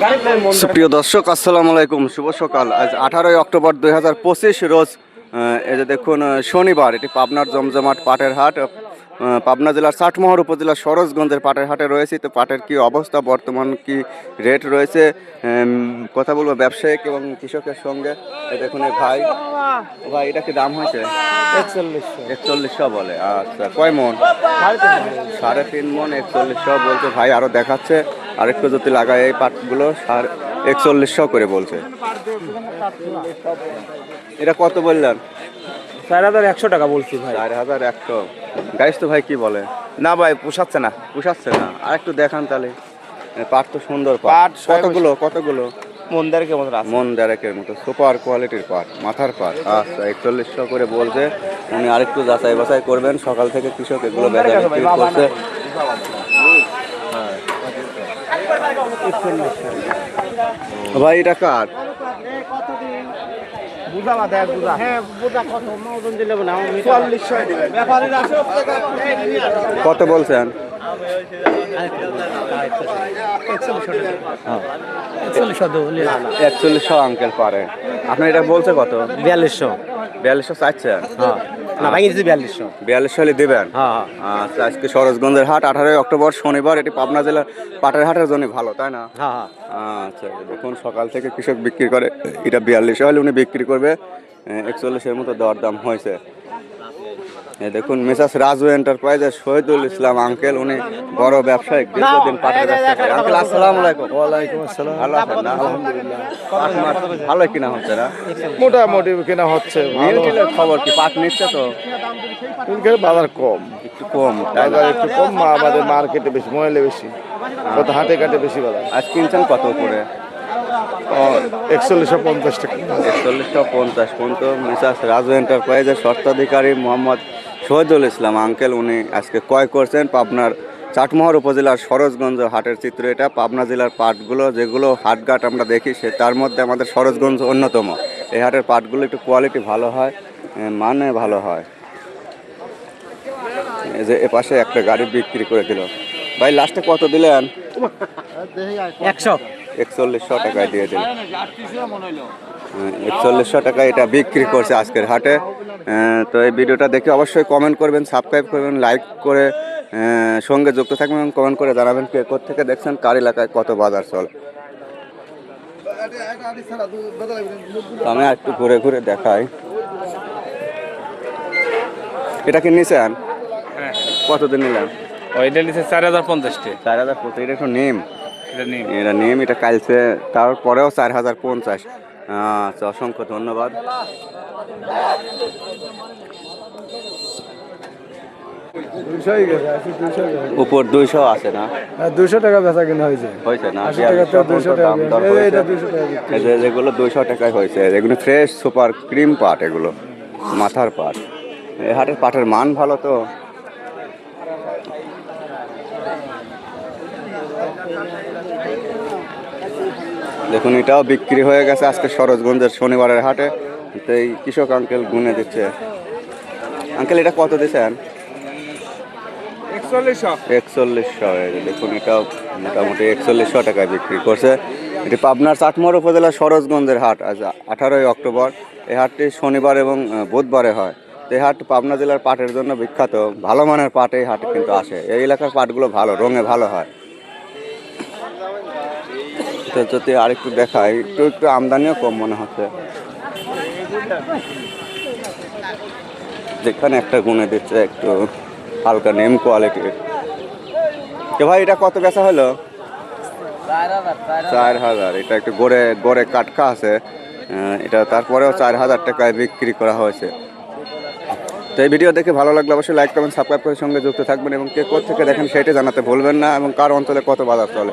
সুপ্রিয় দর্শক আসসালামু আলাইকুম। শুভ সকাল। আজ আঠারোই অক্টোবর দুই হাজার পঁচিশ রোজ এই যে দেখুন শনিবার এটি পাবনার জমজমাট পাটের হাট। পাবনা জেলার ষাটমোহর উপজেলার সরোজগঞ্জের পাটের হাটে রয়েছে। তো পাটের কি অবস্থা বর্তমান কি রেট রয়েছে? কথা বলব ব্যবসায়িক এবং কৃষকের সঙ্গে। দেখুন ভাই। ভাই এটা কি দাম হয়েছে? একচল্লিশশো। বলে। আচ্ছা কয় মন? সাড়ে তিন মন। একচল্লিশশো বলছে। ভাই আরও দেখাচ্ছে। আরেকটু যদি লাগায় এই পাটগুলো সাড়ে একচল্লিশশো করে বলছে। এটা কত বললেন? চার হাজার একশো টাকা বলছি ভাই। চার হাজার একশো। গাইস তো ভাই কি বলে? না ভাই পোষাচ্ছে না পোষাচ্ছে না। আর একটু দেখান তাহলে। পাট তো সুন্দর পাট। কতগুলো কতগুলো? মন্দার কেমন আছে। মন দেড়েকের মতো সুপার কোয়ালিটির পাট মাথার পাট। আচ্ছা একচল্লিশশো করে বলছে। উনি আরেকটু যাচাই বাছাই করবেন। সকাল থেকে কৃষক এগুলো বেচা করছে। ভাই এটা কার? বুঝা দেখ বুঝা হ্যাঁ বুঝা কত দিলে না চুয়াল্লিশশো কত বলছেন? একচল্লিশশো আঙ্কেল পারে। আপনার এটা বলছে কত? বিয়াল্লিশশো। বিয়াল্লিশশো চাচ্ছেন হ্যাঁ। না বিয়াল্লিশশো। বিয়াল্লিশ সালে দেবেন? আচ্ছা আজকে সরোজগঞ্জের হাট আঠারোই অক্টোবর শনিবার এটি পাবনা জেলার পাটের হাটের জন্য ভালো তাই না? হ্যাঁ হ্যাঁ। আচ্ছা দেখুন সকাল থেকে কৃষক বিক্রি করে এটা বিয়াল্লিশ হলে উনি বিক্রি করবে একচল্লিশের মতো দর দাম হয়েছে। দেখুন মিসাস রাজু এন্টারপ্রাইজের শহীদুল ইসলাম আঙ্কেল উনি বড় ব্যবসায়িক দীর্ঘদিন পাটের ব্যবসা করে আঙ্কেল আসসালামু আলাইকুম। ওয়ালাইকুম আসসালাম। ভালো আছেন না? আলহামদুলিল্লাহ। ভালো কিনা হচ্ছে না? মোটামুটি কেনা হচ্ছে মিল টিলের খবর কি? পাট নিচ্ছে তো? মিলকের বাজার কম। একটু কম বাজার একটু কম আমাদের মার্কেটে বেশি মহিলা বেশি। কত হাটে কাটে বেশি বাজার। আজ কিনছেন কত করে? একচল্লিশশো পঞ্চাশ টাকা। একচল্লিশশো পঞ্চাশ পর্যন্ত মিসাস রাজু এন্টারপ্রাইজের স্বত্বাধিকারী মোহাম্মদ শহীদুল ইসলাম আঙ্কেল, উনি আজকে ক্রয় করছেন পাবনার চাটমোহর উপজেলার সরোজগঞ্জ হাটের চিত্র। এটা পাবনা জেলার পাটগুলো, যেগুলো হাটঘাট আমরা দেখি, সে তার মধ্যে আমাদের সরোজগঞ্জ অন্যতম। এই হাটের পাটগুলো একটু কোয়ালিটি ভালো হয় মানে ভালো হয়। এই যে এপাশে একটা গাড়ি বিক্রি করে দিল। ভাই লাস্টে কত দিলেন? একশো। একচল্লিশশো টাকায় দিয়ে দিল একচল্লিশশো টাকা এটা বিক্রি করছে আজকের হাটে। তো এই ভিডিওটা দেখে অবশ্যই কমেন্ট করবেন সাবস্ক্রাইব করবেন লাইক করে সঙ্গে যুক্ত থাকবেন এবং কমেন্ট করে জানাবেন কে থেকে দেখছেন কার এলাকায় কত বাজার চলে। আমি একটু ঘুরে ঘুরে দেখাই। এটা কি নিছেন? কতদিন নিলাম ওইটা নিচ্ছে চার হাজার পঞ্চাশটি চার হাজার পঁচিশ এটা একটু নেম। এটা নেম। এটা কালছে তারপরেও চার হাজার পঞ্চাশ। আচ্ছা অসংখ্য ধন্যবাদ। উপর দুইশো আছে না? দুশো টাকা বেচা কিনা হয়েছে। হয়েছে না? আশি টাকা তো 4200 200 টাকা দাম দর এই- এইটা হয়েছে। 200 টাকা বিক্রি। এই যে যেগুলো দুইশো টাকায় হয়েছে এগুলো ফ্রেশ সুপার ক্রিম পাট এগুলো মাথার পাট। এই হাটের পাটের মান ভালো তো। দেখুন, এটাও বিক্রি হয়ে গেছে আজকে সরোজগঞ্জের শনিবারের হাটে। তো এই কৃষক আঙ্কেল গুনে দিচ্ছে। আঙ্কেল এটা কত দিচ্ছেন? একচল্লিশশো দেখুন মোটামুটি একচল্লিশশো টাকায় বিক্রি করছে। এটি পাবনার সরোজগঞ্জের হাট, আজ আঠারোই অক্টোবর। এই হাটটি শনিবার এবং বুধবারে হয়। এই হাট পাবনা জেলার পাটের জন্য বিখ্যাত। ভালো মানের পাট এই হাট কিন্তু আসে। এই এলাকার পাটগুলো ভালো, রঙে ভালো হয়। তো যদি আরেকটু দেখাই, একটু একটু আমদানিও কম মনে হচ্ছে। যেখানে একটা গুনে দিচ্ছে, একটু হালকা নেম কোয়ালিটির তো ভাই, এটা কত বেচা হলো? চার হাজার। এটা একটু গড়ে গড়ে কাটকা আছে। এটা তারপরেও চার হাজার টাকায় বিক্রি করা হয়েছে। তো এই ভিডিও দেখে ভালো লাগলে অবশ্যই লাইক করবেন সাবস্ক্রাইব করে সঙ্গে যুক্ত থাকবেন এবং কে থেকে দেখেন সেটা জানাতে ভুলবেন না এবং কার অঞ্চলে কত বাজার চলে।